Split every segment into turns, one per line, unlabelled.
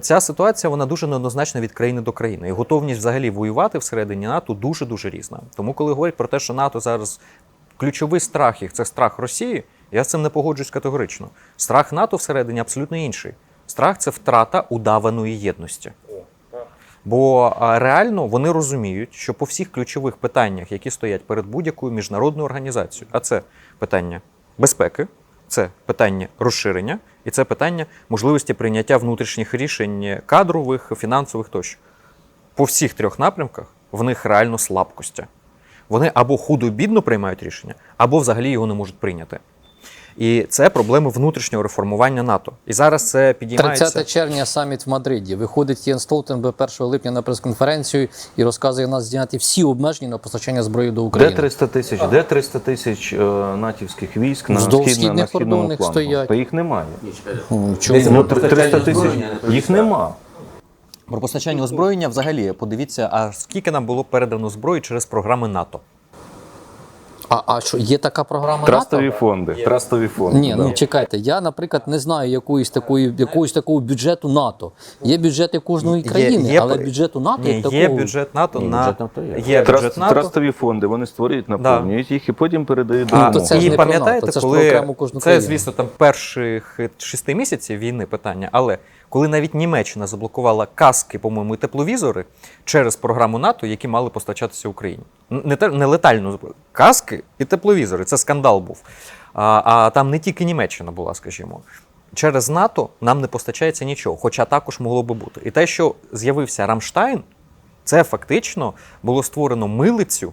Ця ситуація вона дуже неоднозначна від країни до країни. І готовність взагалі воювати всередині НАТО дуже дуже різна. Тому, коли говорять про те, що НАТО зараз ключовий страх їх це страх Росії, я з цим не погоджуюсь категорично. Страх НАТО всередині абсолютно інший. Страх це втрата удаваної єдності. Бо реально вони розуміють, що по всіх ключових питаннях, які стоять перед будь-якою міжнародною організацією, а це питання безпеки, це питання розширення, і це питання можливості прийняття внутрішніх рішень кадрових, фінансових тощо. По всіх трьох напрямках в них реально слабкості. Вони або худо-бідно приймають рішення, або взагалі його не можуть прийняти. І це проблеми внутрішнього реформування НАТО. І зараз це підіймається.
30 червня саміт в Мадриді. Виходить Єн Столтенберг 1 липня на прес-конференцію і розказує нас зняти всі обмеження на постачання зброї до України.
Де
України.
300 тисяч? Де 300 тисяч е, натівських військ на,
Вздовж
східна, на
східних кордонних
флангу?
стоять.
Та їх немає.
Ну, чому?
Ну, 300 тисяч їх нема.
Про постачання озброєння взагалі подивіться, а скільки нам було передано зброї через програми НАТО.
А, а що, є така програма
Трастові
НАТО?
фонди. Трастові фонди.
Ні,
да.
ну чекайте, я, наприклад, не знаю якоїсь такої, якогось такого бюджету НАТО. Є бюджети кожної
Є-
країни,
є
але бюджету НАТО
Ні,
як такого.
є бюджет НАТО
Ні,
на
бюджет НАТО є.
є
Траст-
НАТО.
Трастові фонди вони створюють, наповнюють їх і потім передають
Ну,
А,
це
і
не
пам'ятаєте,
це
коли це,
країну.
звісно, там перших шести місяців війни питання, але коли навіть Німеччина заблокувала каски, по-моєму, і тепловізори через програму НАТО, які мали постачатися Україні. Не, те- не летальну каски і тепловізори. Це скандал був. А, а там не тільки Німеччина була, скажімо. Через НАТО нам не постачається нічого, хоча також могло би бути. І те, що з'явився Рамштайн, це фактично було створено милицю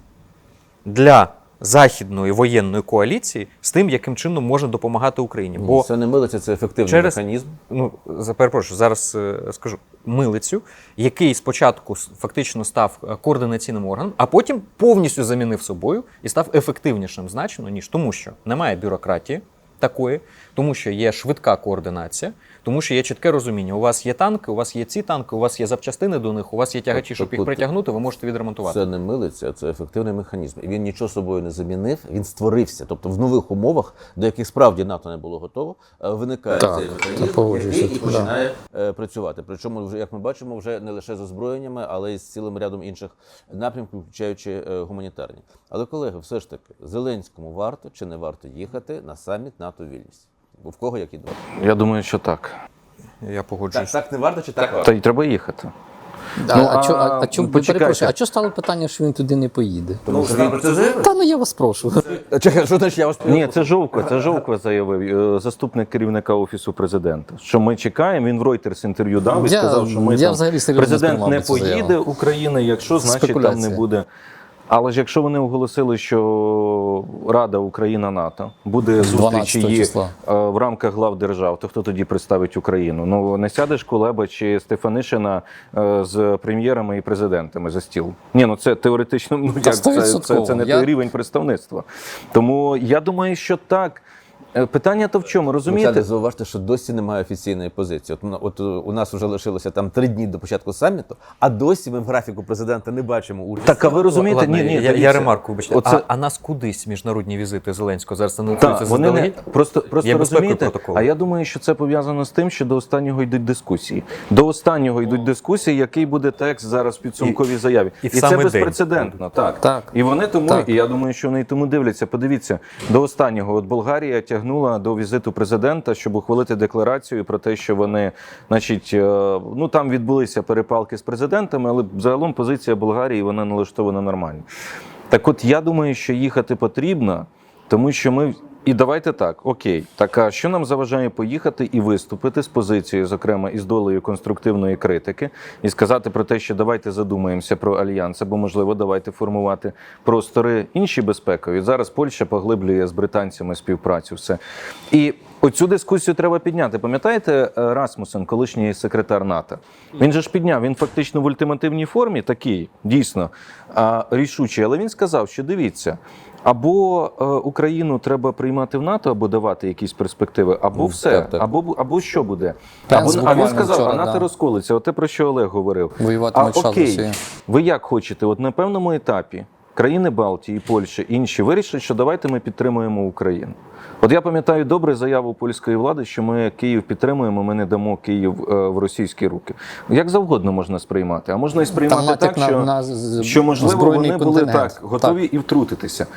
для західної воєнної коаліції з тим, яким чином можна допомагати Україні.
Бо це не милиться, це ефективний
через-
механізм.
ну за- перепрошую, зараз е, скажу милицю, який спочатку фактично став е, координаційним органом, а потім повністю замінив собою і став ефективнішим значно ніж тому, що немає бюрократії такої, тому що є швидка координація, тому що є чітке розуміння. У вас є танки, у вас є ці танки, у вас є запчастини до них, у вас є тягачі, щоб їх притягнути, ви можете відремонтувати.
Це не милиться, це ефективний механізм. І він нічого собою не замінив, він створився. Тобто в нових умовах, до яких справді НАТО не було готово, е, виникає
Так,
цей механізм, який і починає е, працювати. Причому, вже як ми бачимо, вже не лише з озброєннями, але й з цілим рядом інших напрямків, включаючи е, гуманітарні. Але колеги, все ж таки, Зеленському варто чи не варто їхати на саміт НАТО Вільність? Бо в кого які два?
Я думаю, що так.
Я погоджуюсь.
так не варто чи так?
Та й треба їхати.
А,
Ну,
а, чо- а,
а,
а чому
ну,
перепрошую, а що стало питання, що він туди не поїде?
Тому що він про це заявив?
Та ну я вас прошу.
Чекай, що значить я вас
Ні, це Жовко, це Жовко заявив е, заступник керівника офісу президента. Що ми чекаємо. Він в Reuters інтерв'ю дав і
Я-
сказав, що ми
я
там,
взагалі
президент не поїде. України. Якщо значить там не буде. Але ж якщо вони оголосили, що Рада Україна НАТО буде
зустрічі
її е, в рамках глав держав, то хто тоді представить Україну? Ну не сядеш Кулеба чи Стефанишина е, з прем'єрами і президентами за стіл. Ні, ну це теоретично ну як це, це, це, не
Я-
той рівень представництва. Тому я думаю, що так. Е, Питання то в чому, розумієте?
Олександр, зауважте, що досі немає офіційної позиції. От, ну, от е, у нас вже лишилося там три дні до початку саміту, а досі ми в графіку президента не бачимо участі.
Так, а ви розумієте?
Ладно,
ні, ні,
я, я ремарку вибачте.
Оце-
А, а нас кудись міжнародні візити Зеленського зараз анонсуються
вони не просто, просто
Є
розумієте. А я думаю, що це пов'язано з тим, що до останнього йдуть дискусії. До останнього йдуть дискусії, який буде текст зараз в підсумковій заяві.
і в
це
день.
безпрецедентно. Так.
Так.
І вони тому,
Так.
і я думаю, що вони й тому дивляться. Подивіться, до останнього от Болгарія тягнула до візиту президента, щоб ухвалити декларацію про те, що вони, значить, е, ну там відбулися перепалки з президентами, але загалом позиція Болгарії вона налаштована нормально. Так от я думаю, що їхати потрібно, тому що ми. І давайте так, окей, так а що нам заважає поїхати і виступити з позицією, зокрема із долею конструктивної критики, і сказати про те, що давайте задумаємося про альянс, або можливо давайте формувати простори інші безпекові. Зараз Польща поглиблює з британцями співпрацю. Все і оцю дискусію треба підняти. Пам'ятаєте е, Расмусен, колишній секретар НАТО? Він же ж підняв. Він фактично в ультимативній формі такий, дійсно рішучий, але він сказав, що дивіться. Або е, Україну треба приймати в НАТО, або давати якісь перспективи, або
Ну,
все,
так, так.
або або що буде. Або, а він сказав,
вчора,
а НАТО
да.
розколиться. Оте про що Олег говорив.
Воюватиме
а окей, ви як хочете? От на певному етапі країни Балтії, і Польща, інші вирішать, що давайте ми підтримуємо Україну. От я пам'ятаю добре заяву польської влади, що ми Київ підтримуємо, ми не дамо Київ е, в російські руки. Як завгодно можна сприймати, а можна і сприймати
натяк
так,
на-
що,
на
що можливо вони були так готові і втрутитися.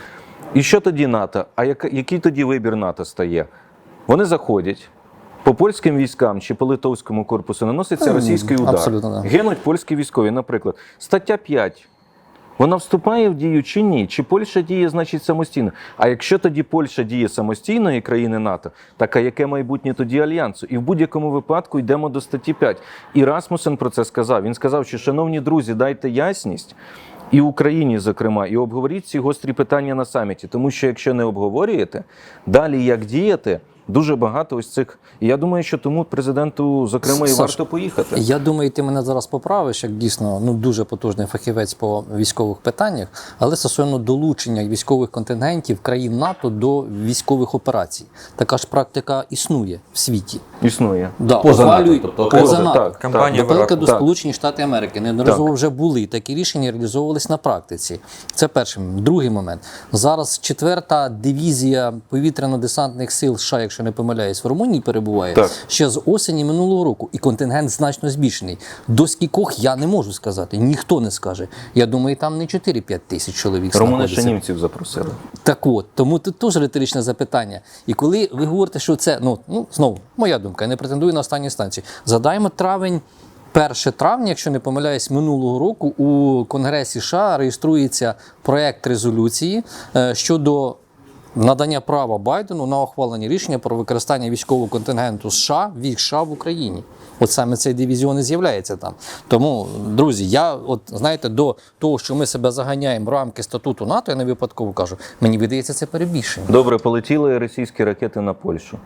І що тоді НАТО? А який тоді вибір НАТО стає? Вони заходять. По польським військам чи по литовському корпусу наноситься російський удар.
абсолютно, да.
Гинуть польські військові. Наприклад, стаття 5. Вона вступає в дію чи ні? Чи Польща діє, значить, самостійно? А якщо тоді Польща діє самостійно і країни НАТО, так а яке майбутнє тоді альянсу? І в будь-якому випадку йдемо до статті 5. І Расмусен про це сказав. Він сказав, що, шановні друзі, дайте ясність. І Україні, зокрема, і обговоріть ці гострі питання на саміті. Тому що якщо не обговорюєте, далі як діяти, дуже багато ось цих. І я думаю, що тому президенту, зокрема, і
Саш,
варто поїхати.
Я думаю, ти мене зараз поправиш, як дійсно ну дуже потужний фахівець по військових питаннях, але стосовно долучення військових контингентів країн НАТО до військових операцій. Така ж практика існує в світі.
Існує.
Да,
Поза НАТО, тобто
поза
Поза,
НАТО.
так,
Кампанія
так.
До Сполучені Штати Америки неодноразово вже були такі рішення реалізовувались на практиці. Це перший момент. Другий момент. Зараз четверта дивізія повітряно-десантних сил США, якщо не помиляюсь, в Румунії перебуває
Так.
ще з осені минулого року, і контингент значно збільшений. До скількох я не можу сказати, ніхто не скаже. Я думаю, там не 4-5 тисяч чоловік
Румуни ще німців запросили.
Так от, тому тут теж риторичне запитання. І коли ви говорите, що це, ну, ну знову, моя думка, я не претендую на останню станцію. Задаємо травень, 1 травня, якщо не помиляюсь, минулого року у Конгресі США реєструється проект резолюції е, щодо надання права Байдену на ухвалення рішення про використання військового контингенту США вік США в Україні. От саме цей дивізіон і з'являється там. Тому, друзі, я, от знаєте, до того, що ми себе заганяємо в рамки статуту НАТО, я не випадково кажу, мені видається це перебільшення.
Добре, полетіли російські ракети на Польщу.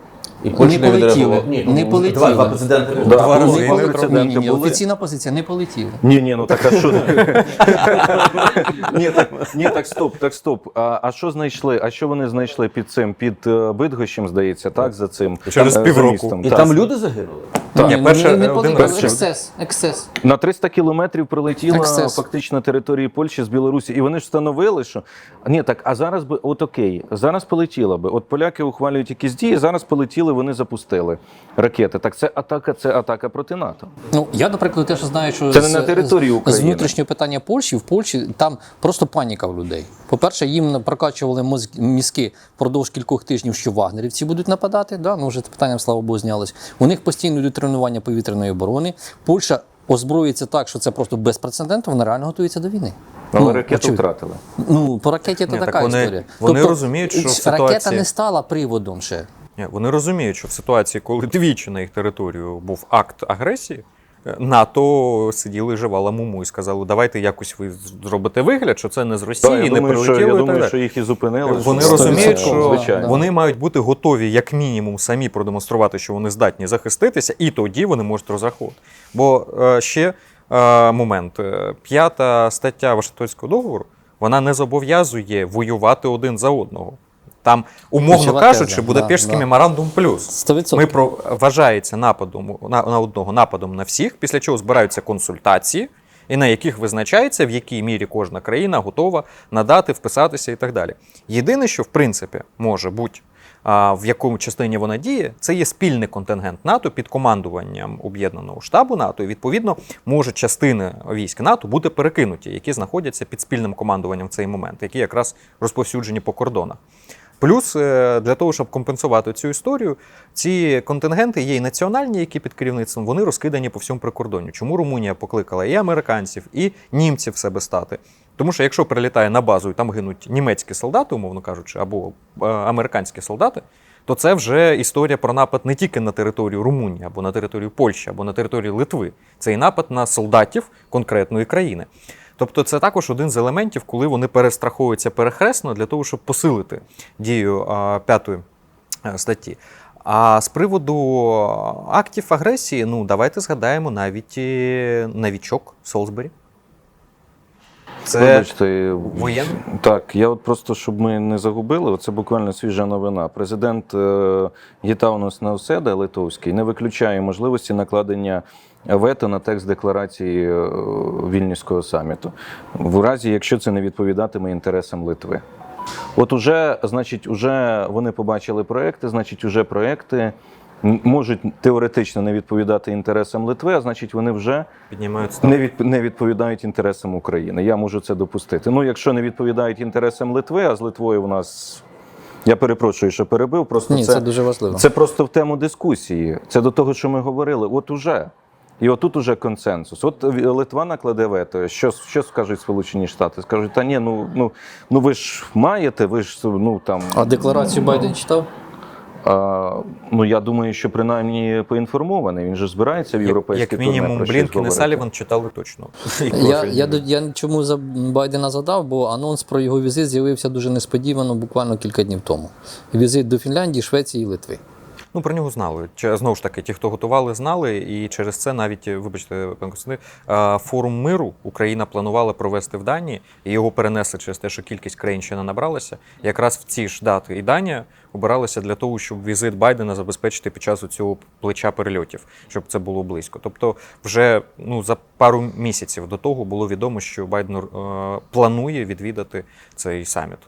І Польща
Не полетіло.
відреагувала. Ні,
Не полетіли.
Два, два президенти.
Да.
Не
Два рази
були
прецеденти
Ні, ні, ні,
були.
офіційна позиція не полетіли.
Ні, ні, ну так а що? ні, так, ні, так стоп, так стоп. А, а що знайшли? А що вони знайшли під цим? Під е, Бидгощем, здається, так? За цим
Через
е, за
півроку.
містом.
І
Так.
там люди загинули.
Так,
Ні,
перше,
не, не
один
полетіло.
раз
екстес.
На 300 кілометрів прилетіла
Ексцес.
фактично території Польщі з Білорусі, і вони ж встановили, що ні, так а зараз би от окей, зараз полетіла би. От поляки ухвалюють якісь дії. Зараз полетіли, вони запустили ракети. Так це атака, це атака проти НАТО.
Ну я, до прикладу, теж знаю, що
Це не
з-
на території
з- з внутрішнього питання Польщі в Польщі там просто паніка в людей. По-перше, їм прокачували мізки впродовж кількох тижнів, що вагнерівці будуть нападати. Да? Ну вже це питанням, слава Богу, знялось. У них постійно йдуть тренування повітряної оборони. Польща озброюється так, що це просто безпрецедентно, вона реально готується до війни.
Але
Ну,
ракету
очевидно.
втратили.
Ну, по ракеті це
так
така
вони-
історія.
вони розуміють, що в
ракета не стала приводом ще.
Ні, вони розуміють, що в ситуації, коли двічі на їх територію був акт агресії, НАТО сиділи і жевала муму і сказали, давайте якось ви зробите вигляд, що це не з Росії,
Так, я
не
думаю, що, я
так
думаю,
далі.
що їх і зупинили.
Вони розуміють, що
звичайно.
вони мають бути готові, як мінімум, самі продемонструвати, що вони здатні захиститися, і тоді вони можуть розраховувати. Бо е, ще е, момент: Е, п'ята стаття Вашингтонського договору вона не зобов'язує воювати один за одного. Там, умовно
Ключова
кажучи,
теза,
Будапештський
да, да.
меморандум плюс.
100%.
Ми про вважається нападом на, на одного нападом на всіх, після чого збираються консультації, і на яких визначається, в якій мірі кожна країна готова надати, вписатися і так далі. Єдине, що в принципі може бути. В якому частині вона діє, це є спільний контингент НАТО під командуванням об'єднаного штабу НАТО. І відповідно можуть частини військ НАТО бути перекинуті, які знаходяться під спільним командуванням в цей момент, які якраз розповсюджені по кордонах. Плюс е, для того, щоб компенсувати цю історію, ці контингенти є і національні, які під керівництвом, вони розкидані по всьому прикордонню. Чому Румунія покликала і американців, і німців себе стати? Тому що якщо прилітає на базу і там гинуть німецькі солдати, умовно кажучи, або е, американські солдати, то це вже історія про напад не тільки на територію Румунії, або на територію Польщі, або на територію Литви. Це і напад на солдатів конкретної країни. Тобто це також один з елементів, коли вони перестраховуються перехресно для того, щоб посилити дію п'ятої е, статті. А з приводу актів агресії, ну давайте згадаємо навіть е, новічок Солсбері. Це
Вибачте,
воєнний?
Так, я от просто, щоб ми не загубили, це буквально свіжа новина. Президент е, Гітаунос Науседа Литовський не виключає можливості накладення вето на текст декларації е, Вільнюського саміту, в разі, якщо це не відповідатиме інтересам Литви. От уже, значить, уже вони побачили проекти, значить, уже проекти можуть теоретично не відповідати інтересам Литви, а значить, вони вже не, від, не відповідають інтересам України. Я можу це допустити. Ну, якщо не відповідають інтересам Литви, а з Литвою у нас. Я перепрошую, що перебив. Просто
Ні, це дуже важливо.
Це просто в тему дискусії. Це до того, що ми говорили. От уже. І отут уже консенсус. От Литва накладе вето. Що, що скажуть Сполучені Штати? Скажуть, та ні, ну, ну, ну ви ж маєте, ви ж ну там.
А декларацію Байден читав?
А, ну я думаю, що принаймні поінформований. Він же збирається в
Як,
європейський
як мінімум, Блінкен і. Саліван читали точно.
Я, я, я чому за Байдена задав, бо анонс про його візит з'явився дуже несподівано, буквально кілька днів тому. Візит до Фінляндії, Швеції і Литви.
Ну, про нього знали. Знову ж таки, ті, хто готували, знали, і через це навіть, вибачте, пан Костянтин, е, форум миру Україна планувала провести в Данії, і його перенесли через те, що кількість країн ще не набралася. Якраз в ці ж дати і Данія обиралися для того, щоб візит Байдена забезпечити під час цього плеча перельотів, щоб це було близько. Тобто, вже ну за пару місяців до того було відомо, що Байден е, планує відвідати цей саміт.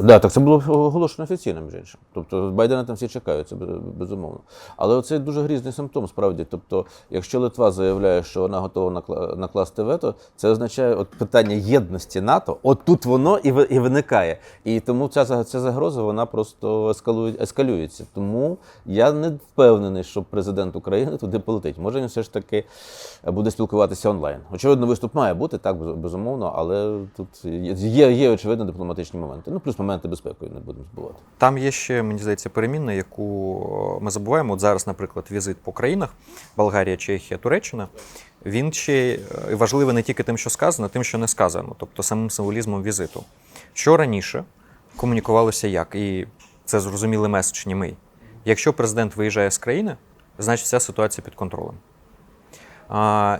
Да, так це було оголошено офіційно, між іншим. Тобто Байдена там всі чекають, це безумовно. Але це дуже грізний симптом, справді. Тобто, якщо Литва заявляє, що вона готова накласти вето, це означає от питання єдності НАТО. От тут воно і виникає. І тому ця ця загроза вона просто ескалюється. Тому я не впевнений, що президент України туди полетить. Може, він все ж таки буде спілкуватися онлайн. Очевидно, виступ має бути так, безумовно, але тут є, є очевидно дипломатичні моменти. Ну плюс моменти безпеки не будемо забувати.
Там є ще, мені здається, перемінна, яку е, ми забуваємо. От зараз, наприклад, візит по країнах Болгарія, Чехія, Туреччина. Він ще е, важливий не тільки тим, що сказано, а тим, що не сказано, тобто самим символізмом візиту. Що раніше комунікувалося як, і це зрозуміли меседж німий. Якщо президент виїжджає з країни, значить вся ситуація під контролем.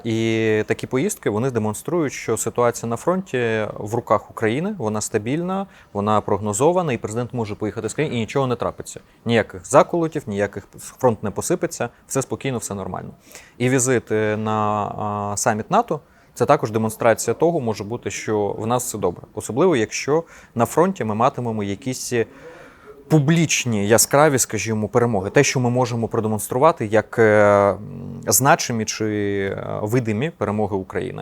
І такі поїздки вони демонструють, що ситуація на фронті в руках України, вона стабільна, вона прогнозована, і президент може поїхати з країни, і нічого не трапиться. Ніяких заколотів, ніяких фронт не посипеться, все спокійно, все нормально. І візит е, на саміт НАТО це також демонстрація того, може бути, що в нас все добре, особливо якщо на фронті ми матимемо якісь. Публічні яскраві, скажімо, перемоги, те, що ми можемо продемонструвати як е, значимі чи е, видимі перемоги України.